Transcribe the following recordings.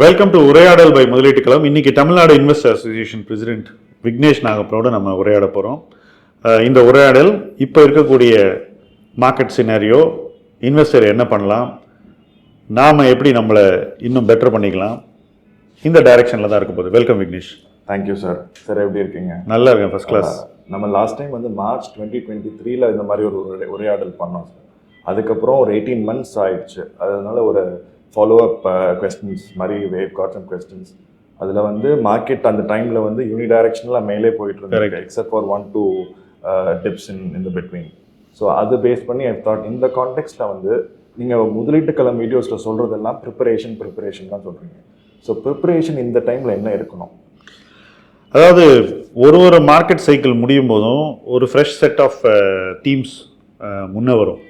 Welcome to உரையாடல் by முதலீட்டு களம் இன்னைக்கு Tamil Nadu investor association president Vignesh நாகப்பனோட நம்ம உரையாட போகிறோம் இந்த உரையாடல் இப்போ இருக்கக்கூடிய மார்க்கெட் சினாரியோ இன்வெஸ்டர் என்ன பண்ணலாம்? நாம் எப்படி நம்மளை இன்னும் பெட்டர் பண்ணிக்கலாம்? இந்த டைரெக்ஷனில் தான் இருக்க போகுது. Welcome Vignesh. Thank you sir sir எப்படி இருக்கீங்க? நல்லா இருக்கேன் ஃபர்ஸ்ட் கிளாஸ் நம்ம லாஸ்ட் டைம் வந்து மார்ச் டுவெண்ட்டி டுவெண்ட்டி த்ரீல இந்த மாதிரி ஒரு உரை- உரையாடல் பண்ணோம் சார் அதுக்கப்புறம் ஒரு எயிட்டீன் மந்த்ஸ் ஆயிடுச்சு. அதனால ஒரு ஃபாலோ அப் கொஸ்டின்ஸ் மாதிரி வேவ் காட்டன் கொஸ்டின்ஸ் அதில் வந்து மார்க்கெட் அந்த டைமில் வந்து யூனி டைரக்ஷனில் மேலே போயிட்டு. இருந்தது except for one two dips in இந்த பிட்வீன் ஸோ அது பேஸ் பண்ணி ஐ தாட் இந்த கான்டெக்ட்டில் வந்து நீங்கள் முதலீட்டு களம் வீடியோஸில் சொல்கிறதெல்லாம் ப்ரிப்பரேஷன் ப்ரிப்பரேஷன் தான் சொல்கிறீங்க ஸோ ப்ரிப்பரேஷன் இந்த டைமில் என்ன இருக்கணும்? அதாவது ஒரு ஒரு மார்க்கெட் சைக்கிள் முடியும் போதும் ஒரு ஃப்ரெஷ் செட் ஆஃப் டீம்ஸ் முன்ன வரும்.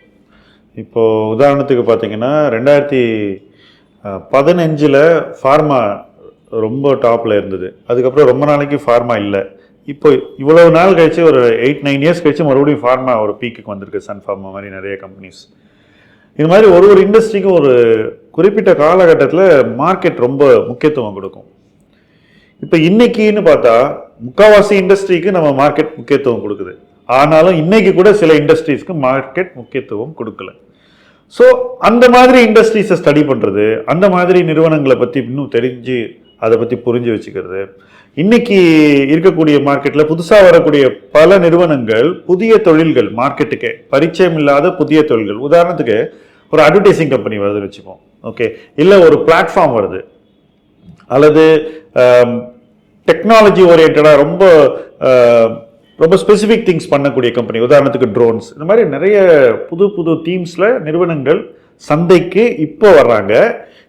இப்போது உதாரணத்துக்கு பார்த்தீங்கன்னா ரெண்டாயிரத்தி பதினஞ்சில் ஃபார்மா ரொம்ப டாப்பில் இருந்தது. அதுக்கப்புறம் ரொம்ப நாளைக்கு ஃபார்மா இல்லை. இப்போ இவ்வளவு நாள் கழிச்சு ஒரு எயிட் நைன் இயர்ஸ் கழிச்சு மறுபடியும் ஃபார்மா ஒரு பீக்குக்கு வந்திருக்கு சன் ஃபார்மா மாதிரி நிறைய கம்பெனிஸ் இது மாதிரி ஒரு ஒரு இண்டஸ்ட்ரிக்கும் ஒரு குறிப்பிட்ட காலகட்டத்தில் மார்க்கெட் ரொம்ப முக்கியத்துவம் கொடுக்கும். இப்போ இன்னைக்குன்னு பார்த்தா முக்காவாசி இண்டஸ்ட்ரிக்கு நம்ம மார்க்கெட் முக்கியத்துவம் கொடுக்குது. ஆனாலும் இன்னைக்கு கூட சில இண்டஸ்ட்ரீஸ்க்கு மார்க்கெட் முக்கியத்துவம் கொடுக்கல. ஸோ அந்த மாதிரி இண்டஸ்ட்ரீஸை ஸ்டடி பண்ணுறது அந்த மாதிரி நிறுவனங்களை பற்றி இன்னும் தெரிஞ்சு அதை பற்றி புரிஞ்சு வச்சுக்கிறது. இன்னைக்கு இருக்கக்கூடிய மார்க்கெட்டில் புதுசாக வரக்கூடிய பல நிறுவனங்கள் புதிய தொழில்கள் மார்க்கெட்டுக்கு பரிச்சயம் இல்லாத புதிய தொழில்கள். உதாரணத்துக்கு ஒரு அட்வர்டைசிங் கம்பெனி வருதுன்னு வச்சுப்போம். ஓகே இல்லை ஒரு பிளாட்ஃபார்ம் வருது. அல்லது டெக்னாலஜி ஓரியன்டாக ரொம்ப ரொம்ப ஸ்பெசிஃபிக் திங்ஸ் பண்ணக்கூடிய கம்பெனி உதாரணத்துக்கு ட்ரோன்ஸ் இந்த மாதிரி நிறைய புது புது தீம்ஸில் நிறுவனங்கள் சந்தைக்கு இப்போ வர்றாங்க.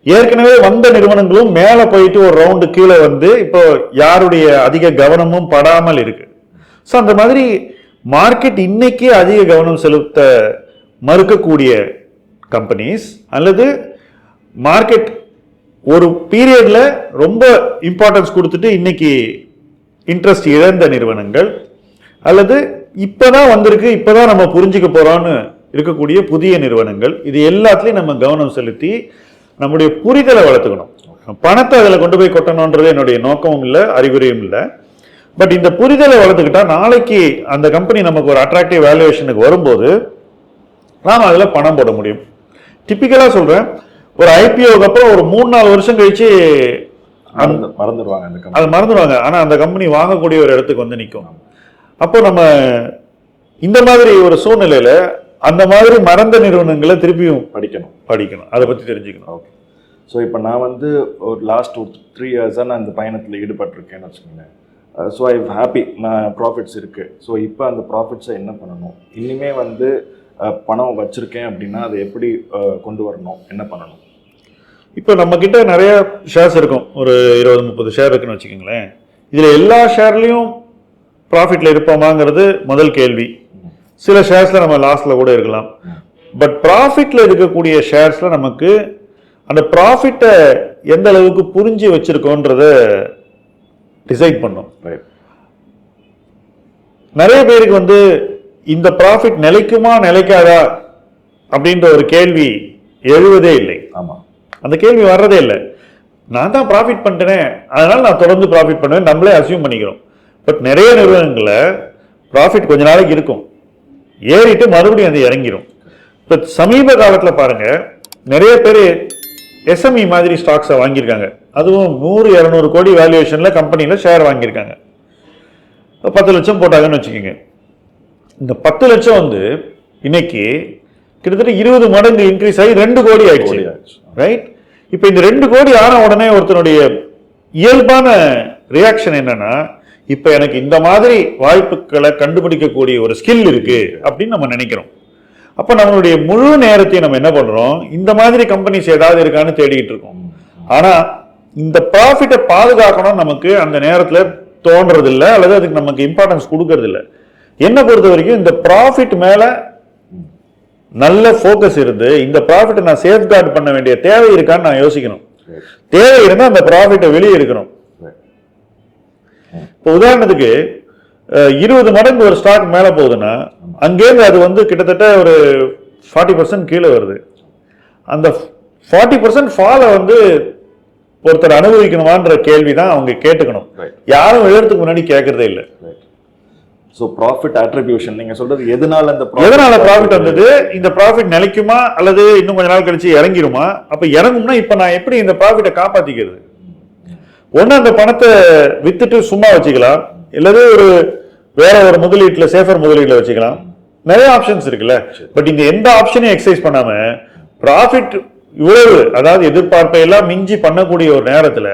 ஏற்கனவே வந்த நிறுவனங்களும் மேலே போயிட்டு ஒரு ரவுண்டு கீழே வந்து இப்போ யாருடைய அதிக கவனமும் படாமல் இருக்கு. ஸோ அந்த மாதிரி மார்க்கெட் இன்னைக்கு அதிக கவனம் செலுத்த மறுக்கக்கூடிய கம்பெனிஸ் அல்லது மார்க்கெட் ஒரு பீரியடில் ரொம்ப இம்பார்ட்டன்ஸ் கொடுத்துட்டு இன்னைக்கு இன்ட்ரெஸ்ட் இழந்த நிறுவனங்கள் அல்லது இப்பதான் வந்திருக்கு இப்பதான் நம்ம புரிஞ்சுக்க போறோம்னு இருக்கக்கூடிய புதிய நிறுவனங்கள் இது எல்லாத்துலயும் நம்ம கவனம் செலுத்தி நம்முடைய புரிதலை வளர்த்துக்கணும். பணத்தை அதில் கொண்டு போய் கொட்டணுன்றது என்னுடைய நோக்கமும் இல்லை அறிகுறியும் இல்லை. பட் இந்த புரிதலை வளர்த்துக்கிட்டா நாளைக்கு அந்த கம்பெனி நமக்கு ஒரு அட்ராக்டிவ் வேல்யூவேஷனுக்கு வரும்போது நாம் அதில் பணம் போட முடியும். டிப்பிக்கலாக சொல்கிறேன் ஒரு ஐபிஓக்கு அப்புறம் ஒரு மூணு நாலு வருஷம் கழிச்சு மறந்து மறந்துடுவாங்க அது மறந்துடுவாங்க. ஆனால் அந்த கம்பெனி வாங்கக்கூடிய ஒரு இடத்துக்கு வந்து நிற்கும் அப்போ நம்ம இந்த மாதிரி ஒரு சூழ்நிலையில அந்த மாதிரி மறந்த நிறுவனங்களை திருப்பியும் படிக்கணும். படிக்கணும். அதை பற்றி தெரிஞ்சுக்கணும். ஓகே ஸோ இப்போ நான் வந்து ஒரு லாஸ்ட் ஒரு த்ரீ இயர்ஸாக நான் இந்த பயணத்தில் ஈடுபட்டிருக்கேன்னு வச்சுக்கோங்களேன். ஸோ ஐ ஹாப்பி நான் ப்ராஃபிட்ஸ் இருக்குது ஸோ இப்போ அந்த ப்ராஃபிட்ஸை என்ன பண்ணணும்? இனிமே வந்து அஹ், பணம் வச்சுருக்கேன் அப்படின்னா அதை எப்படி அஹ், கொண்டு வரணும்? என்ன பண்ணணும்? இப்போ நம்ம கிட்ட நிறைய ஷேர்ஸ் இருக்கும். ஒரு இருபது முப்பது ஷேர் இருக்குன்னு வச்சுக்கோங்களேன். இதில் எல்லா ஷேர்லையும் ப்ராஃபிட்டில் இருப்போமாங்கிறது முதல் கேள்வி. சில ஷேர்ஸில் நம்ம லாஸ்ட்டில் கூட இருக்கலாம். பட் ப்ராஃபிட்டில் இருக்கக்கூடிய ஷேர்ஸில் நமக்கு அந்த ப்ராஃபிட்டை எந்த அளவுக்கு புரிஞ்சு வச்சுருக்கோன்றத டிசைட் பண்ணும். ரைட் நிறைய பேருக்கு வந்து இந்த ப்ராஃபிட் நிலைக்குமா நிலைக்காதா அப்படின்ற ஒரு கேள்வி எழுவதே இல்லை. ஆமாம் அந்த கேள்வி வர்றதே இல்லை. நான் தான் ப்ராஃபிட் பண்ணிட்டேனே. அதனால நான் தொடர்ந்து ப்ராஃபிட் பண்ணுவேன். நம்மளே அசியூம் பண்ணிக்கிறோம். பட் நிறைய நிறுவனங்களில் ப்ராஃபிட் கொஞ்ச நாளைக்கு இருக்கும். ஏறிட்டு மறுபடியும் அது இறங்கிரும். இப்போ சமீப காலத்தில் பாருங்க நிறைய பேர் எஸ்எம்இ மாதிரி ஸ்டாக்ஸை வாங்கியிருக்காங்க. அதுவும் நூறு இரநூறு கோடி வேல்யூவேஷனில் கம்பெனியில் ஷேர் வாங்கியிருக்காங்க. பத்து லட்சம் போட்டாங்கன்னு வச்சுக்கோங்க. இந்த பத்து லட்சம் வந்து இன்னைக்கு கிட்டத்தட்ட இருபது மடங்கு இன்க்ரீஸ் ஆகி ரெண்டு கோடி ஆயிடுச்சு. ரைட் இப்போ இந்த ரெண்டு கோடி ஆன உடனே ஒருத்தனுடைய இயல்பான ரியாக்ஷன் என்னன்னா இப்போ எனக்கு இந்த மாதிரி வாய்ப்புகளை கண்டுபிடிக்கக்கூடிய ஒரு ஸ்கில் இருக்கு அப்படின்னு நம்ம நினைக்கிறோம். அப்போ நம்மளுடைய முழு நேரத்தையும் நம்ம என்ன பண்றோம்? இந்த மாதிரி கம்பெனிஸ் ஏதாவது இருக்கான்னு தேடிட்டு இருக்கோம். ஆனா இந்த ப்ராஃபிட்டை பாதுகாக்கணும் நமக்கு அந்த நேரத்துல தோன்றது இல்ல அல்லது அதுக்கு நமக்கு இம்பார்ட்டன்ஸ் கொடுக்கறது இல்ல என்ன பொறுத்த வரைக்கும் இந்த ப்ராஃபிட் மேல நல்ல ஃபோக்கஸ் இருந்து இந்த ப்ராஃபிட்டை நான் சேஃப்கார்ட் பண்ண வேண்டிய தேவை இருக்கான்னு நான் யோசிக்கணும். தேவை இருந்தால் அந்த ப்ராஃபிட்டை வெளியே எடுக்கணும். ரைட் இப்போ உதாரணத்துக்கு இருபது மடங்கு ஒரு ஸ்டாக் மேலே போகுதுன்னா அங்கேருந்து அது வந்து கிட்டத்தட்ட ஒரு ஃபார்ட்டி பர்சன்ட் கீழே வருது. அந்த ஃபார்ட்டி பர்சன்ட் ஃபாலை வந்து ஒருத்தர் அனுபவிக்கணுமான்ற கேள்வி தான் அவங்க கேட்டுக்கணும். யாரும் எழுறதுக்கு முன்னாடி கேட்கறதே இல்லை. ஸோ ப்ராஃபிட் அட்ரிபியூஷன் நீங்க சொல்றது எதனால profit- எதனால ப்ராஃபிட் வந்தது? இந்த ப்ராஃபிட் நிலைக்குமா? அல்லது இன்னும் கொஞ்ச நாள் கழிச்சு இறங்கிருமா? அப்ப இறங்கும்னா இப்ப நான் எப்படி இந்த ப்ராஃபிட்டை காப்பாத்திக்கிறது? ஒண்ணு அந்த பணத்தை வித்துட்டு சும்மா வச்சுக்கலாம். இல்லது ஒரு வேற ஒரு முதலீட்டுல சேஃபர் முதலீட்டுல வச்சுக்கலாம். நிறைய ஆப்ஷன்ஸ் இருக்குல்ல. பட் இந்த எந்த ஆப்ஷனையும் எக்ஸசைஸ் பண்ணாம ப்ராஃபிட் இவ்வளவு அதாவது எதிர்பார்ப்பை எல்லாம் மிஞ்சி பண்ணக்கூடிய ஒரு நேரத்துல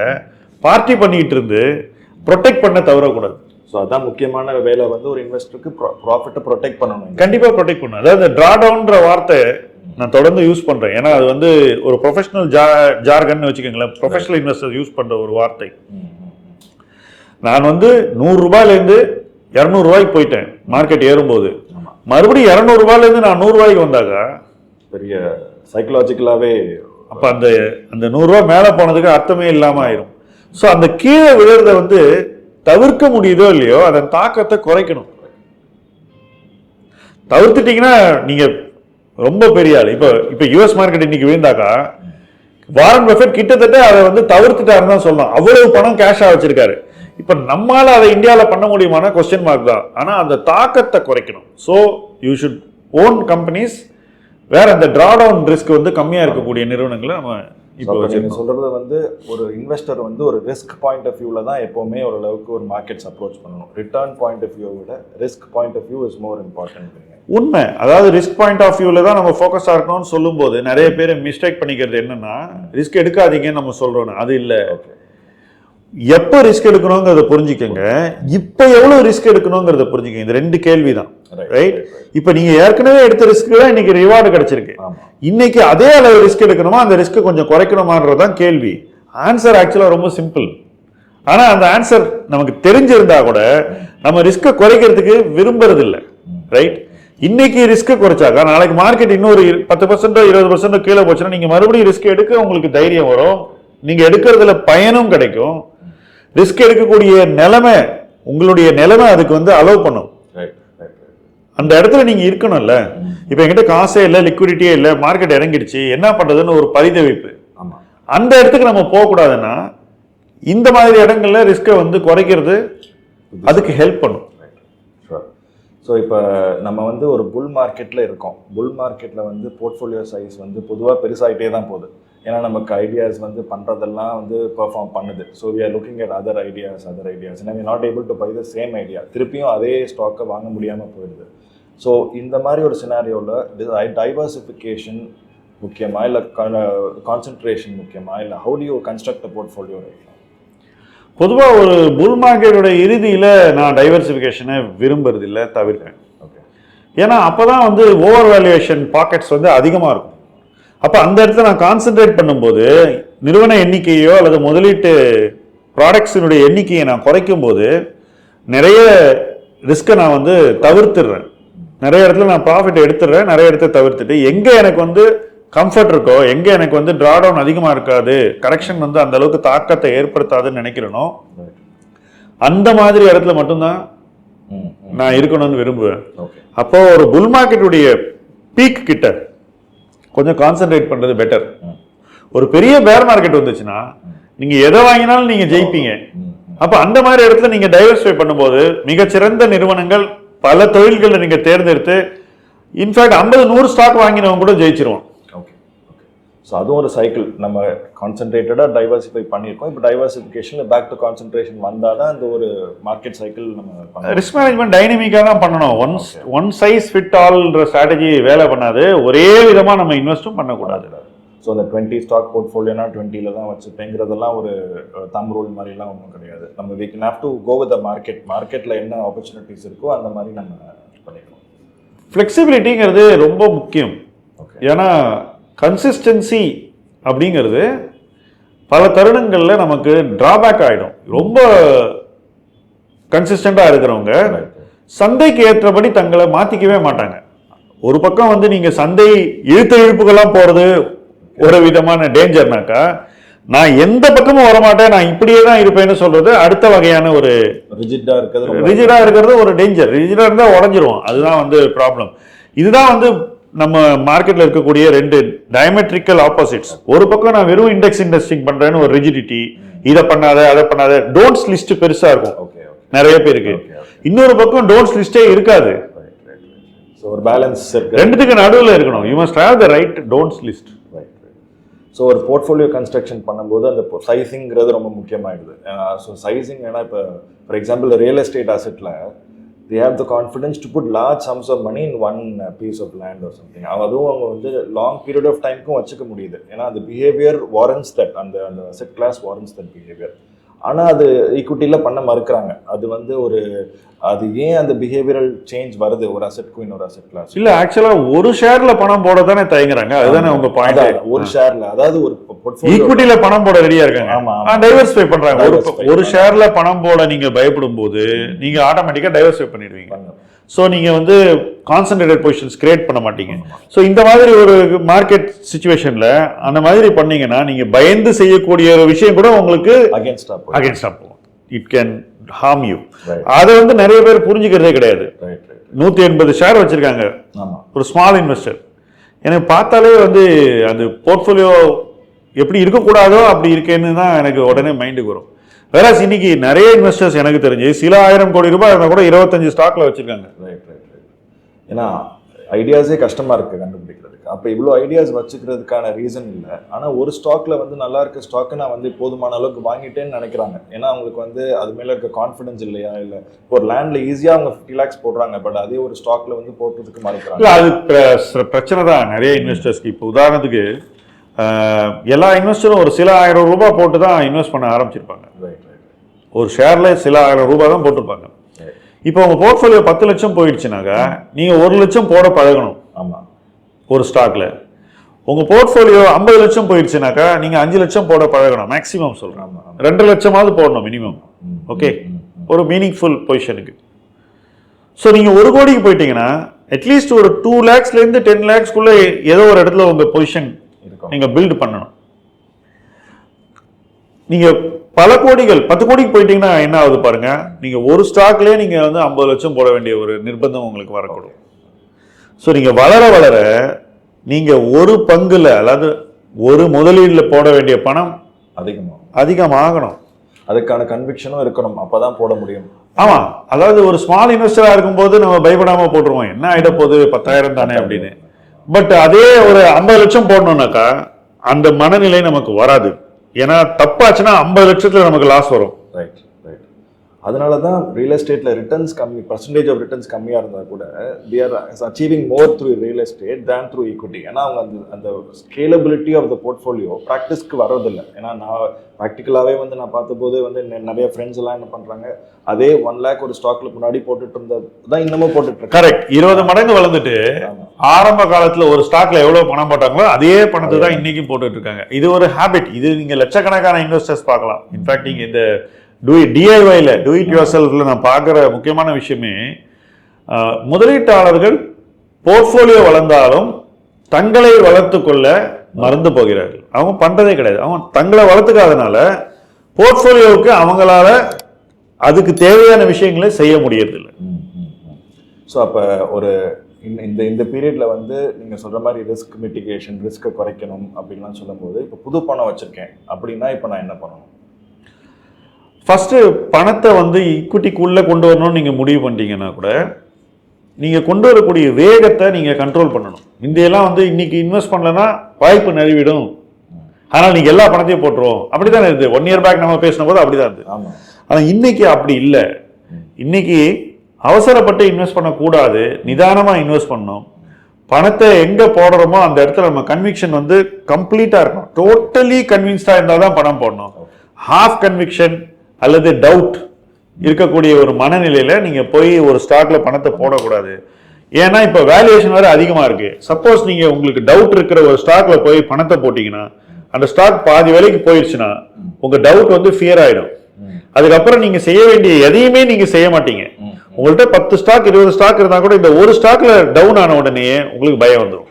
பார்ட்டி பண்ணிட்டு இருந்து ப்ரொடெக்ட் பண்ண தவறக்கூடாது. ஸோ அதான் முக்கியமான வேலை வந்து ஒரு இன்வெஸ்டருக்கு ப்ராஃபிட்டை ப்ரொடெக்ட் பண்ணணும். கண்டிப்பா ப்ரொடெக்ட் பண்ணும் அதாவது இந்த டிரா டவுன்ற வார்த்தை நான் தொடர்ந்து யூஸ் பண்றேன். ஏன்னா அது வந்து ஒரு ப்ரொஃபஷனல் ஜா ஜார்கன் வச்சுக்கோங்களேன். ப்ரொஃபஷனல் இன்வெஸ்டர் யூஸ் பண்ற ஒரு வார்த்தை. நான் வந்து நூறு ரூபாயில இருந்து இருநூறு ரூபாய்க்கு போயிட்டேன் மார்க்கெட் ஏறும்போது. மறுபடியும் இருநூறு ரூபாயில இருந்து நான் நூறு ரூபாய்க்கு வந்தாக்கா? பெரிய சைக்கலாஜிக்கலாவே அப்ப அந்த அந்த நூறு ரூபாய் மேல போனதுக்கு அர்த்தமே இல்லாம ஆயிரும். ஸோ அந்த கீழே விழுறத வந்து தவிர்க்க முடியுதோ இல்லையோ அதன் தாக்கத்தை குறைக்கணும். தவிர்த்துட்டீங்கன்னா நீங்க ரொம்ப பெரிய ஆள். இப்போ இப்போ யூஎஸ் மார்க்கெட் இன்னைக்கு விழுந்தாக்கா வாரன் பஃபெட் கிட்டத்தட்ட அதை வந்து தவிர்த்துட்டாருன்னு தான் சொல்லலாம் அவ்வளவு பணம் கேஷா வச்சிருக்காரு. இப்போ நம்மால அதை இந்தியாவில் பண்ண முடியுமான கொஸ்டின் மார்க் தான். ஆனா அந்த தாக்கத்தை குறைக்கணும். So you should own companies வேற அந்த டிராடவுன் ரிஸ்க் வந்து கம்மியா இருக்கக்கூடிய நிறுவனங்களை நம்ம இப்போ இப்போ நீங்க வச்சிருக்கோம். சொல்றது வந்து ஒரு இன்வெஸ்டர் வந்து ஒரு ரிஸ்க் பாயிண்ட் ஆஃப் வியூல தான் எப்பவுமே ஓரளவுக்கு ஒரு மார்க்கெட்ஸ் அப்ரோச் பண்ணணும். ரிட்டர்ன் பாயிண்ட் ஆஃப் வியூ விட risk point of view is more important உண்மை. அதாவது ரிஸ்க் பாயிண்ட் ஆஃப் வியூல தான் நம்ம ஃபோக்கஸாக இருக்கணும்னு சொல்லும்போது நிறைய பேர் மிஸ்டேக் பண்ணிக்கிறது என்னன்னா ரிஸ்க் எடுக்காதீங்கன்னு நம்ம சொல்றோம் அது இல்லை. எப்போ ரிஸ்க் எடுக்கணுங்கிறத புரிஞ்சுக்கங்க. இப்போ எவ்வளவு ரிஸ்க் எடுக்கணுங்கிறத புரிஞ்சுக்கங்க. இந்த ரெண்டு கேள்வி தான் ரைட். இப்போ நீங்க ஏற்கனவே எடுத்த ரிஸ்க் தான் இன்னைக்கு ரிவார்டு கிடைச்சிருக்கு. இன்னைக்கு அதே அளவு ரிஸ்க் எடுக்கணுமா? அந்த ரிஸ்க் கொஞ்சம் குறைக்கணுமான்றது தான் கேள்வி. ஆன்சர் ஆக்சுவலாக ரொம்ப சிம்பிள் ஆனா அந்த ஆன்சர் நமக்கு தெரிஞ்சிருந்தா கூட நம்ம ரிஸ்க்கை குறைக்கிறதுக்கு விரும்புறது இல்லை ரைட் இன்னைக்கு ரிஸ்க்கை குறைச்சாக்கா நாளைக்கு மார்க்கெட் இன்னொரு பத்து பர்சன்டோ இருபது பர்சன்டோ கீழே போச்சுன்னா நீங்க மறுபடியும் ரிஸ்க் எடுக்க உங்களுக்கு தைரியம் வரும். நீங்க எடுக்கிறதுல பயனும் கிடைக்கும். ரிஸ்க் எடுக்கக்கூடிய நிலைமை உங்களுடைய நிலைமை அதுக்கு வந்து அலோவ் பண்ணும். அந்த இடத்துல நீங்க இருக்கணும்ல. இப்போ என்கிட்ட காசே இல்லை லிக்விடிட்டியே இல்லை மார்க்கெட் இறங்கிடுச்சு என்ன பண்றதுன்னு ஒரு பரிதவிப்பு. அந்த இடத்துக்கு நம்ம போகக்கூடாதுன்னா இந்த மாதிரி இடங்கள்ல ரிஸ்க்கை வந்து குறைக்கிறது அதுக்கு ஹெல்ப் பண்ணும். ஸோ இப்போ நம்ம வந்து ஒரு புல் மார்க்கெட்டில் இருக்கோம். புல் மார்க்கெட்டில் வந்து போர்ட்ஃபோலியோ சைஸ் வந்து பொதுவாக பெருசாகிட்டே தான் போகுது. ஏன்னா நமக்கு ஐடியாஸ் வந்து பண்ணுறதெல்லாம் வந்து பெர்ஃபார்ம் பண்ணுது. So we are looking at other ideas other ideas நம்ம not able to buy the same idea திருப்பியும் அதே ஸ்டாக்கை வாங்க முடியாமல் போயிடுது. ஸோ இந்த மாதிரி ஒரு சினாரியோவில் டைவர்சிஃபிகேஷன் முக்கியமாக இல்லை கான்சென்ட்ரேஷன் முக்கியமாக இல்லை how do you construct portfolio portfolio பொதுவா ஒரு புல் மார்க்கெட்டோட இறுதியில நான் டைவர்சிஃபிகேஷனை விரும்புறது இல்ல தவிர்ப்பேன் ஓகே ஏன்னா அப்பதான் வந்து ஓவர் வேல்யூவேஷன் பாக்கெட்ஸ் வந்து அதிகமா இருக்கும். அப்ப அந்த இடத்துல நான் கான்சென்ட்ரேட் பண்ணும்போது நிறுவன எண்ணிக்கையோ அல்லது முதலீட்டு ப்ராடக்ட்ஸினுடைய எண்ணிக்கையை நான் குறைக்கும் போது நிறைய ரிஸ்க்கை நான் வந்து தவிர்த்துடுறேன். நிறைய இடத்துல நான் ப்ராஃபிட் எடுத்துடுறேன் நிறைய இடத்த தவிர்த்துட்டு எங்க எனக்கு வந்து கம்ஃபர்ட் இருக்கோ? எங்க எனக்கு வந்து டிராடவுன் அதிகமா இருக்காது? கரெக்ஷன் வந்து அந்த அளவுக்கு தாக்கத்தை ஏற்படுத்தாதுன்னு நினைக்கிறேனோ? அந்த மாதிரி இடத்துல மட்டும்தான் நான் இருக்கணும்னு விரும்புவேன். அப்போ ஒரு புல் மார்க்கெட்டுடைய பீக் கிட்ட கொஞ்சம் கான்சென்ட்ரேட் பண்றது பெட்டர். ஒரு பெரிய பேர் மார்க்கெட் வந்துச்சுன்னா நீங்க எதை வாங்கினாலும் நீங்க ஜெயிப்பீங்க. அப்ப அந்த மாதிரி இடத்துல நீங்க டைவர்சிஃபை பண்ணும்போது மிகச்சிறந்த நிறுவனங்கள் பல தொழில்களை நீங்க தேர்ந்தெடுத்து இன்ஃபேக்ட் ஐம்பது நூறு ஸ்டாக் வாங்கினவங்க கூட ஜெயிச்சிருவோம் ஸோ அதுவும் ஒரு சைக்கிள் நம்ம கான்சென்ட்ரேட்டடாக டைவர்சிஃபை பண்ணியிருக்கோம். இப்போ டைவர்சிஃபிகேஷனில் பேக் டு கான்சென்ட்ரேஷன் வந்தால் தான் இந்த ஒரு மார்க்கெட் சைக்கிள் நம்ம ரிஸ்க் மேனேஜ்மெண்ட் டைனமிக்காக தான் பண்ணணும். ஒன் ஒன் சைஸ் ஃபிட் ஆல்ன்ற ஸ்ட்ராட்டஜி வேலை பண்ணாது. ஒரே விதமா நம்ம இன்வெஸ்டும் பண்ணக்கூடாது. ஸோ அந்த டுவெண்ட்டி ஸ்டாக் போர்ட்ஃபோலியோனா டுவெண்ட்டியில் தான் வச்சுப்பேங்கிறதெல்லாம் ஒரு தம் ரூல் மாதிரிலாம் ஒன்றும் கிடையாது. நம்ம we can have to go with the market மார்க்கெட்டில் என்ன ஆப்பர்ச்சுனிட்டிஸ் இருக்கோ அந்த மாதிரி நம்ம பண்ணிக்கணும் ஃப்ளெக்சிபிலிட்டிங்கிறது ரொம்ப முக்கியம். ஓகே ஏன்னா கன்சிஸ்டன்சி அப்படிங்கிறது பல தருணங்களில் நமக்கு டிராபேக் ஆகிடும் ரொம்ப கன்சிஸ்டண்டாக இருக்கிறவங்க சந்தைக்கு ஏற்றபடி தங்களை மாற்றிக்கவே மாட்டாங்க. ஒரு பக்கம் வந்து நீங்கள் சந்தை இழுத்த இழுப்புகள்லாம் போகிறது ஒரு விதமான டேஞ்சர்னாக்கா நான் எந்த பக்கமும் வரமாட்டேன் நான் இப்படியே தான் இருப்பேன்னு சொல்றது அடுத்த வகையான ஒரு ரிஜிட்டாக இருக்கிறது ரொம்ப ரிஜிடா இருக்கிறது ஒரு டேஞ்சர் ரிஜிடா இருந்தா உடஞ்சிரும் அதுதான் வந்து ப்ராப்ளம் இதுதான் வந்து நம்ம மார்க்கெட்ல இருக்கக்கூடிய ரெண்டு டயமெட்ரிக்கல் ஆப்போசிட்ஸ் ஒரு பக்கம் நான் வெறும் இண்டெக்ஸ் இன்வெஸ்டிங் பண்றேன்னு ஒரு ரிஜிடிட்டி இதை பண்ணாத அதை பண்ணாத டோன்ட்ஸ் லிஸ்ட் பெருசா இருக்கும். நிறைய பேருக்கு. இன்னொரு பக்கம் டோன்ட்ஸ் லிஸ்டே இருக்காது. ஒரு பேலன்ஸ் ரெண்டுத்துக்கு நடுவுல இருக்கணும். You must have the right don'ts list right so ஒரு போர்ட்ஃபோலியோ கன்ஸ்ட்ரக்ஷன் பண்ணும்போது அந்த சைஸிங்கிறது ரொம்ப முக்கியமாயிடுது. ஸோ சைஸிங் ஏன்னா இப்போ for example real estate அசெட்டில் they have the confidence to put large sums of money in one piece of land or something அதுவும் அவங்க வந்து லாங் பீரியட் ஆஃப் டைம்க்கும் வச்சுக்க முடியுது. ஏன்னா அந்த பிஹேவியர் வாரன்ஸ் தட் அந்த அந்த set class warrants that behaviour ஆனால் அது ஈக்குவிட்டியில் பண்ண மறுக்கிறாங்க. அது வந்து ஒரு அது ஏன் அந்த பிஹேவியரல் சேஞ்ச் வருது? ஒரு அசெட்க்கும் இன்னொரு அசெட் கிளாஸ் இல்ல ஆக்சுவலா ஒரு ஷேர்ல பணம் போட தானே தயங்குறாங்க. அதுதானே உங்க பாயிண்ட் ஒரு ஷேர்ல அதாவது ஒரு ஈக்விட்டில பணம் போட ரெடியா இருக்காங்க. ஆமா. டைவர்சிஃபை பண்றாங்க. ஒரு ஒரு ஷேர்ல பணம் போட நீங்க பயப்படும் போது நீங்க ஆட்டோமேட்டிக்கா டைவர்சிஃபை பண்ணிடுவீங்க. ஸோ நீங்க வந்து கான்சென்ட்ரேட்டட் பொசிஷன்ஸ் கிரியேட் பண்ண மாட்டீங்க. ஸோ இந்த மாதிரி ஒரு மார்க்கெட் சுச்சுவேஷன்ல அந்த மாதிரி பண்ணீங்கன்னா நீங்க பயந்து செய்யக்கூடிய ஒரு விஷயம் கூட உங்களுக்கு against ஆ போகுது. அகேன்ஸ்டா போகும் இட் கேன் ஹார்ம் யூ. அதை வந்து நிறைய பேர் புரிஞ்சுக்கிறதே கிடையாது. நூத்தி எண்பது ஷேர் வச்சிருக்காங்க. ஒரு ஸ்மால் இன்வெஸ்டர் எனக்கு பார்த்தாலே வந்து அந்த போர்ட்ஃபோலியோ எப்படி இருக்கக்கூடாதோ அப்படி இருக்கேன்னு தான் எனக்கு உடனே மைண்டுக்கு வரும். வேற இன்னைக்கு நிறைய இன்வெஸ்டர்ஸ் எனக்கு தெரிஞ்சு சில ஆயிரம் கோடி ரூபாய் இருந்தால் கூட இருபத்தஞ்சு ஸ்டாக்ல வச்சிருக்காங்க. ரைட் ரைட் ரைட் ஏன்னா ஐடியாஸே கஷ்டமா இருக்கு அப்போ இவ்வளோ ஐடியாஸ் வச்சுக்கிறதுக்கான ரீசன் இல்லை. ஆனால் ஒரு ஸ்டாக்ல வந்து நல்லா இருக்க ஸ்டாக்கை நான் வந்து போதுமான அளவுக்கு வாங்கிட்டேன்னு நினைக்கிறாங்க. ஏன்னா அவங்களுக்கு வந்து அது மேல இருக்க கான்ஃபிடன்ஸ் இல்லையா? இல்லை ஒரு லேண்ட்ல ஈஸியாக அவங்க ஃபிஃப்டி லேக்ஸ் போடுறாங்க. பட் அதே ஒரு ஸ்டாக்ல வந்து போடுறதுக்கு மறுக்கிறாங்க. அது பிர- பிரச்சனை தான். நிறைய இன்வெஸ்டர்ஸ்க்கு இப்போ உதாரணத்துக்கு எல்லா இன்வெஸ்டரும் ஒரு சில ஆயிரம் ரூபாய் போட்டு தான் இன்வெஸ்ட் பண்ண ஆரம்பிச்சிருப்பாங்க. ஒரு ஷேர்ல சில ஆயிரம் ரூபாய் தான் போட்டிருப்பாங்க. இப்போ உங்க போர்ட்ஃபோலியோ பத்து லட்சம் போயிடுச்சுனாக்கா நீங்க ஒரு லட்சம் போட பழகணும். ஒரு ஸ்டாக்ல உங்க போர்ட்ஃபோலியோ ஐம்பது லட்சம் போயிடுச்சுனாக்கா நீங்க அஞ்சு லட்சம் போட பழகணும் மேக்ஸிமம் ஆமா ரெண்டு லட்சமாவது போடணும் மினிமம் ஓகே. ஒரு மீனிங்ஃபுல் பொசிஷனுக்கு ஸோ நீங்க ஒரு கோடிக்கு போயிட்டீங்கன்னா அட்லீஸ்ட் ஒரு டூ லேக்ஸ்ல இருந்து டென் லேக்ஸ்க்குள்ள ஏதோ ஒரு இடத்துல உங்க பொசிஷன் இருக்கும். நீங்க பில்ட் பண்ணணும். நீங்க பல கோடிகள் பத்து கோடிக்கு போயிட்டீங்கன்னா என்ன ஆகுது பாருங்க நீங்க ஒரு ஸ்டாக்லயே நீங்க வந்து ஐம்பது லட்சம் போட வேண்டிய ஒரு நிர்பந்தம் உங்களுக்கு வரக்கூடும். ஸோ நீங்க வளர வளர நீங்க ஒரு பங்குல அதாவது ஒரு முதலீடுல போட வேண்டிய பணம் அதிகமாகும். அதிகமாகணும். அதுக்கான கன்விக்ஷனும் இருக்கணும். அப்பதான் போட முடியும். ஆமா. அதாவது ஒரு ஸ்மால் இன்வெஸ்டரா இருக்கும்போது நம்ம பயப்படாம போட்டுருவோம். என்ன ஆயிட போகுது? பத்தாயிரம் தானே அப்படின்னு. பட் அதே ஒரு ஐம்பது லட்சம் போடணும்னாக்கா அந்த மனநிலை நமக்கு வராது. ஏன்னா தப்பாச்சுன்னா ஐம்பது லட்சத்துல நமக்கு லாஸ் வரும். ரைட் அதனால தான் ரியல் எஸ்டேட்ல ரிட்டர்ன்ஸ் கம்மி பர்சன்டேஜ் ஆஃப் ரிட்டர்ன்ஸ் கம்மியாக இருந்தால் கூட they are achieving more through real estate than through equity ஏன்னா அவங்க அந்த அந்த ஸ்கேலபிலிட்டி ஆஃப் த போர்ட்ஃபோலியோ ப்ராக்டிஸ்க்கு வர்றதில்லை. ஏன்னா நான் ப்ராக்டிக்கலாகவே வந்து நான் பார்த்தபோது வந்து நிறைய ஃப்ரெண்ட்ஸ் எல்லாம் என்ன பண்ணுறாங்க அதே ஒன் லேக் ஒரு ஸ்டாக்ல முன்னாடி போட்டுட்டு இருந்தது தான் இன்னமும் போட்டுட்டு கரெக்ட் இருபது மடங்கு வளர்ந்துட்டு. ஆரம்ப காலத்துல ஒரு ஸ்டாக்ல எவ்வளவு பணம் போட்டாங்களோ அதே பணத்தை தான் இன்னைக்கும் போட்டுட்டு இருக்காங்க. இது ஒரு ஹாபிட் இது நீங்க லட்சக்கணக்கான இன்வெஸ்டர்ஸ் பார்க்கலாம். இன்ஃபேக்ட் நீங்க இந்த டூ டிஐஒய்ல டூ இட் யுவர் செல்ஃபில் நான் பார்க்குற முக்கியமான விஷயமே முதலீட்டாளர்கள் போர்ட்ஃபோலியோ வளர்ந்தாலும் தங்களை வளர்த்து கொள்ள மறந்து போகிறார்கள். அவங்க பண்ணுறதே கிடையாது. அவங்க தங்களை வளர்த்துக்காதனால போர்ட்ஃபோலியோவுக்கு அவங்களால அதுக்கு தேவையான விஷயங்களை செய்ய முடியறதில்லை. ஸோ அப்போ ஒரு இந்த இந்த இந்த வந்து நீங்கள் சொல்கிற மாதிரி ரிஸ்க் மிட்டிகேஷன் ரிஸ்க்கை குறைக்கணும் அப்படின்லாம் சொல்லும்போது இப்போ புது பணம் வச்சுருக்கேன் அப்படின்னா இப்போ நான் என்ன பண்ணணும்? ஃபர்ஸ்ட் பணத்தை வந்து ஈக்குவிட்டிக்குள்ள கொண்டு வரணும்னு நீங்க முடிவு பண்ணிட்டீங்கன்னா கூட நீங்க கொண்டு வரக்கூடிய வேகத்தை நீங்க கண்ட்ரோல் பண்ணணும். இந்தியெல்லாம் வந்து இன்னைக்கு இன்வெஸ்ட் பண்ணலன்னா வாய்ப்பு நழுவிடும். ஆனால் நீங்க எல்லா பணத்தையும் போட்டுருவோம். அப்படிதான் இருந்தது. ஒன் இயர் பேக் நம்ம பேசின போது அப்படிதான் இருந்தது. ஆமா. ஆனா இன்னைக்கு அப்படி இல்லை. இன்னைக்கு அவசரப்பட்டு இன்வெஸ்ட் பண்ணக்கூடாது. நிதானமா இன்வெஸ்ட் பண்ணணும். பணத்தை எங்க போடுறோமோ அந்த இடத்துல நம்ம கன்விக்ஷன் வந்து கம்ப்ளீட்டா இருக்கணும். டோட்டலி கன்வின்ஸ்டா இருந்தால் தான் பணம் போடணும். ஹாஃப் கன்விக்ஷன் அல்லது டவுட் இருக்கக்கூடிய ஒரு மனநிலையில நீங்க போய் ஒரு ஸ்டாக்ல பணத்தை போடக்கூடாது. ஏன்னா இப்ப வேல்யூவேஷன் வேற அதிகமா இருக்கு. சப்போஸ் நீங்க உங்களுக்கு டவுட் இருக்கிற ஒரு ஸ்டாக்ல போய் பணத்தை போட்டீங்கன்னா அந்த ஸ்டாக் பாதி விலைக்கு போயிடுச்சுன்னா உங்க டவுட் வந்து ஃபியர் ஆயிடும். அதுக்கப்புறம் நீங்க செய்ய வேண்டிய எதையுமே நீங்க செய்ய மாட்டீங்க. உங்கள்ட்ட பத்து ஸ்டாக் இருபது ஸ்டாக் இருந்தா கூட இந்த ஒரு ஸ்டாக்ல டவுன் ஆன உடனே உங்களுக்கு பயம் வந்துடும்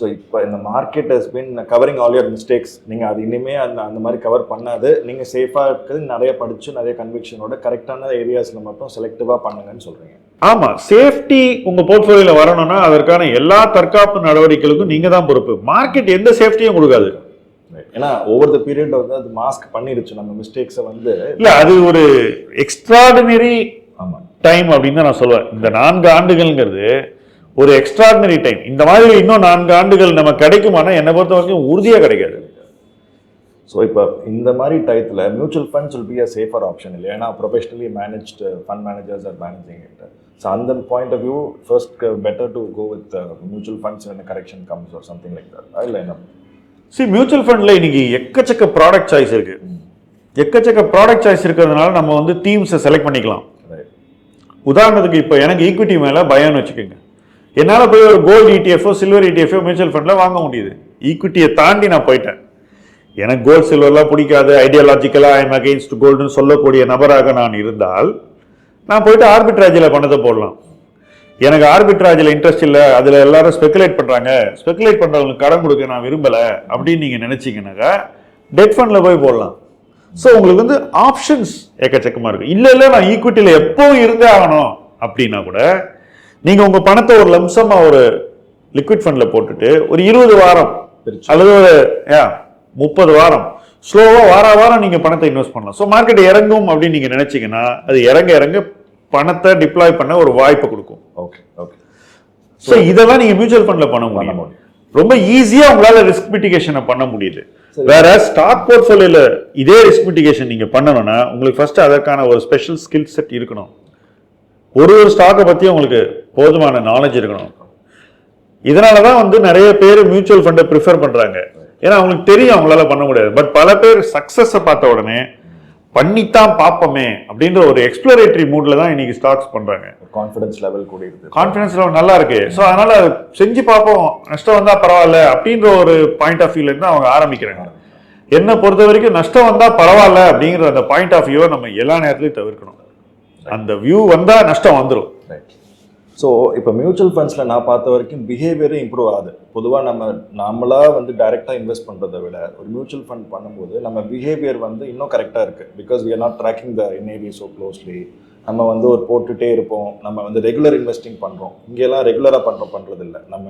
ஸோ இப்போ இந்த market has been covering all your mistakes நீங்கள் அது இனிமே அந்த அந்த மாதிரி கவர் பண்ணாது. நீங்கள் சேஃபாக இருக்கிறது நிறைய படித்து நிறைய கன்விக்ஷனோட கரெக்டான ஏரியாஸில் மட்டும் செலக்டிவாக பண்ணுங்கன்னு சொல்கிறீங்க ஆமா சேஃப்டி உங்க போர்ட்ஃபோலியோல வரணும்னா அதற்கான எல்லா தற்காப்பு நடவடிக்கைகளுக்கும் நீங்க தான் பொறுப்பு. மார்க்கெட் எந்த சேஃப்டியும் கொடுக்காது. ஏன்னா ஒவ்வொரு பீரியட்ல வந்து அது மாஸ்க் பண்ணிருச்சு. நம்ம மிஸ்டேக்ஸை வந்து இல்ல அது ஒரு எக்ஸ்ட்ராடினரி ஆமா. டைம் அப்படின்னு தான் நான் சொல்லுவேன். இந்த நான்கு ஆண்டுகள்ங்கிறது ஒரு எக்ஸ்ட்ராடினரி டைம் இந்த மாதிரி இன்னும் நான்கு ஆண்டுகள் நம்ம கிடைக்குமானா என்னை பொறுத்த வரைக்கும் உறுதியா கிடைக்காது. ஸோ இப்போ இந்த மாதிரி டயத்தில் mutual funds will be a safer option இல்லை ஏன்னா professionally managed fund managers are managing it so அந்த point of view first better to go with mutual funds என்ன correction comes or something like that இல்லை என்ன C mutual ஃபண்ட்ல இன்னைக்கு எக்கச்சக்க product choice இருக்கு. எக்கச்சக்க ப்ராடக்ட் சாய்ஸ் இருக்கிறதுனால நம்ம வந்து தீம்ஸை செலக்ட் பண்ணிக்கலாம். உதாரணத்துக்கு இப்போ எனக்கு ஈக்விட்டி மேலே பயம்னு வச்சுக்கோங்க. என்னால் போய் ஒரு கோல்டு இடிஎஃப்ஓ சில்வர் இடிஎஃப்ஓ மியூச்சுவல் ஃபண்டில் வாங்க முடியுது. ஈக்விட்டியை தாண்டி நான் போயிட்டேன். எனக்கு கோல்டு சில்வர்லாம் பிடிக்காது. ஐடியாலஜிக்கலாக ஐம் அகெயின்ஸ்ட் கோல்டுன்னு சொல்லக்கூடிய நபராக நான் இருந்தால் நான் போயிட்டு ஆர்பிட்ராஜில் பணத்தை போடலாம். எனக்கு ஆர்பிட்ராஜில் இன்ட்ரெஸ்ட் இல்லை. அதில் எல்லாரும் ஸ்பெகுலேட் பண்ணுறாங்க ஸ்பெகுலேட் பண்ணுறவங்களுக்கு கடன் கொடுக்க நான் விரும்பலை அப்படின்னு நீங்கள் நினச்சிங்கனாக்கா டெட் ஃபண்டில் போய் போடலாம். ஸோ உங்களுக்கு வந்து ஆப்ஷன்ஸ் எக்கச்சக்கமாக இருக்குது இல்லை இல்லை நான் ஈக்விட்டியில் எப்போவும் இருந்தே ஆகணும் அப்படின்னா கூட நீங்கள் உங்கள் பணத்தை ஒரு லம்சமாக ஒரு லிக்விட் ஃபண்டில் போட்டுட்டு ஒரு இருபது வாரம். அல்லது ஒரு முப்பது வாரம் ஸ்லோவாக வார வாரம் நீங்கள் பணத்தை இன்வெஸ்ட் பண்ணலாம். ஸோ மார்க்கெட் இறங்கும் அப்படின்னு நீங்கள் நினச்சிங்கன்னா அது இறங்க இறங்க பணத்தை டிப்ளாய் பண்ண ஒரு வாய்ப்பை கொடுக்கும். ஓகே ஓகே ஸோ இதெல்லாம் நீங்கள் மியூச்சுவல் ஃபண்டில் பண்ண பண்ண முடியும். ரொம்ப ஈஸியா உங்களால ரிஸ்க் மிட்டிகேஷனை பண்ண முடியுது. வேற ஸ்டாக் போர்ட்ஃபோலியோல இதே ரிஸ்க் மிட்டிகேஷன் நீங்க பண்ணணும்னா உங்களுக்கு ஃபர்ஸ்ட் அதற்கான ஒரு ஸ்பெஷல் ஸ்கில் செட் இருக்கணும். ஒரு ஒரு ஸ்டாக்கை பத்தி உங்களுக்கு போதுமான நாலேஜ் இருக்கணும். இதனால தான் வந்து நிறைய பேர் மியூச்சுவல் ஃபண்டை ப்ரிஃபர் பண்றாங்க. ஏன்னா அவங்களுக்கு தெரியும் அவங்களால பண்ண முடியாது. பட் பல பேர் சக்சஸை பார்த்த உடனே பண்ணித்தான் பார்ப்போமே அப்படின்ற ஒரு எக்ஸ்ப்ளரேட்டரி மூட்ல தான் இன்னைக்கு ஸ்டாக்ஸ் பண்றாங்க. கான்ஃபிடன்ஸ் லெவல் கூடியிருது கான்ஃபிடன்ஸ் லெவல் நல்லா இருக்கு ஸோ அதனால செஞ்சு பார்ப்போம். நஷ்டம் வந்தா பரவாயில்ல அப்படின்ற ஒரு பாயிண்ட் ஆஃப் வியூல இருந்து அவங்க ஆரம்பிக்கிறாங்க. என்ன பொறுத்த வரைக்கும் நஷ்டம் வந்தா பரவாயில்ல அப்படிங்கிற அந்த பாயிண்ட் ஆஃப் வியூவை நம்ம எல்லா நேரத்துலையும் தவிர்க்கணும். அந்த வியூ வந்தா நஷ்டம் வந்துடும் ரைட் ஸோ இப்போ மியூச்சுவல் ஃபண்ட்ஸில் நான் பார்த்த வரைக்கும் பிஹேவியரும் இம்ப்ரூவ் ஆகுது. பொதுவாக நம்ம நாமளாக வந்து டைரெக்டாக இன்வெஸ்ட் பண்ணுறதை விட ஒரு மியூச்சுவல் ஃபண்ட் பண்ணும்போது நம்ம பிஹேவியர் வந்து இன்னும் கரெக்டாக இருக்குது because we are not tracking the NAV so closely நம்ம வந்து ஒரு போட்டுகிட்டே இருப்போம். நம்ம வந்து ரெகுலர் இன்வெஸ்டிங் பண்ணுறோம் இங்கெல்லாம் ரெகுலராக பண்ணுறோம் பண்ணுறதில்ல நம்ம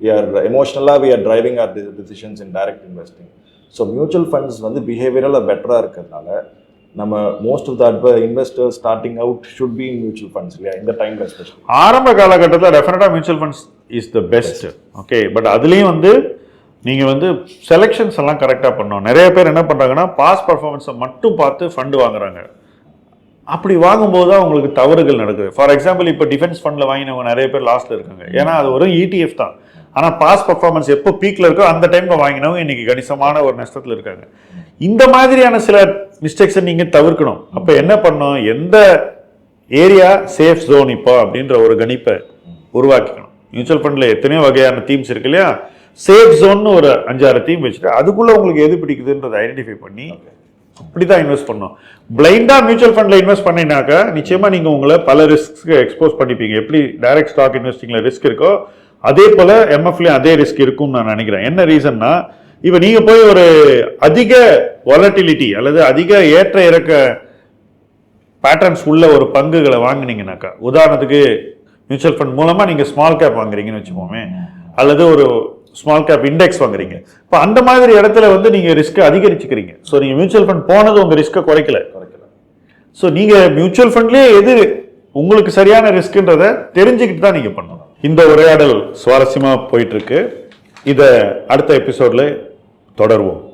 வி ஆர் எமோஷ்னலாக we are driving our decisions in direct investing so mutual funds வந்து பிஹேவியரில் பெட்டராக இருக்கிறதுனால நம்ம most of the அட்வ investors starting out should be mutual funds இல்லையா இந்த டைமில் எஸ்பெஷலி ஆரம்ப காலகட்டத்தில் டெஃபினட்டாக mutual funds is the best okay but அதுலேயும் வந்து நீங்கள் வந்து செலெக்ஷன்ஸ் எல்லாம் கரெக்டாக பண்ணணும். நிறைய பேர் என்ன பண்ணுறாங்கன்னா பாஸ் பர்ஃபார்மன்ஸை மட்டும் பார்த்து ஃபண்டு வாங்குறாங்க. அப்படி வாங்கும்போது தான் உங்களுக்கு தவறுகள் நடக்குது. ஃபார் எக்ஸாம்பிள் இப்போ டிஃபென்ஸ் ஃபண்டில் வாங்கினவங்க நிறைய பேர் லாஸ்ட்டில் இருக்காங்க. ஏன்னா அது ஒரு இடிஎஃப் தான். ஆனால் பாஸ் பர்ஃபார்மன்ஸ் எப்போ பீக்கில் இருக்கோ அந்த டைமில் வாங்கினவங்க இன்னைக்கு கணிசமான ஒரு நஷ்டத்தில் இருக்காங்க. இந்த மாதிரியான சில மிஸ்டேக்ஸை நீங்கள் தவிர்க்கணும். அப்போ என்ன பண்ணணும்? எந்த ஏரியா சேஃப் ஜோன் இப்போ அப்படின்ற ஒரு கணிப்பை உருவாக்கிக்கணும். மியூச்சுவல் ஃபண்டில் எத்தனையோ வகையான தீம்ஸ் இருக்கு இல்லையா? சேஃப் ஜோன்னு ஒரு அஞ்சாறு தீம் வச்சுட்டு அதுக்குள்ளே உங்களுக்கு எது பிடிக்குதுன்றதை ஐடென்டிஃபை பண்ணி அப்படி தான் இன்வெஸ்ட் பண்ணணும் பிளைண்டாக மியூச்சுவல் ஃபண்டில் இன்வெஸ்ட் பண்ணினாக்கா நிச்சயமாக நீங்கள் உங்களை பல ரிஸ்க்கு எக்ஸ்போஸ் பண்ணிப்பீங்க. எப்படி டைரக்ட் ஸ்டாக் இன்வெஸ்டிங்கில் ரிஸ்க் இருக்கோ அதே போல் எம்எஃப்லேயும் அதே ரிஸ்க் இருக்கும்னு நான் நினைக்கிறேன். என்ன ரீசன்னா இப்போ நீங்கள் போய் ஒரு அதிக வாலட்டிலிட்டி அல்லது அதிக ஏற்ற இறக்க பேட்டர்ன்ஸ் உள்ள ஒரு பங்குகளை வாங்கினீங்கனாக்கா உதாரணத்துக்கு மியூச்சுவல் ஃபண்ட் மூலமாக நீங்கள் ஸ்மால் கேப் வாங்குறீங்கன்னு வச்சுக்கோமே அல்லது ஒரு ஸ்மால் கேப் இண்டெக்ஸ் வாங்குறீங்க. இப்போ அந்த மாதிரி இடத்துல வந்து நீங்கள் ரிஸ்க்கை அதிகரிச்சுக்கிறீங்க. ஸோ நீங்கள் மியூச்சுவல் ஃபண்ட் போனது உங்கள் ரிஸ்க்கை குறைக்கல. குறைக்கல ஸோ நீங்கள் மியூச்சுவல் ஃபண்ட்லேயே எது உங்களுக்கு சரியான ரிஸ்க்குன்றதை தெரிஞ்சுக்கிட்டு தான் நீங்கள் பண்ணணும். இந்த உரையாடல் சுவாரஸ்யமாக போயிட்டுருக்கு இதை அடுத்த எபிசோடில் தொடர்வோம்.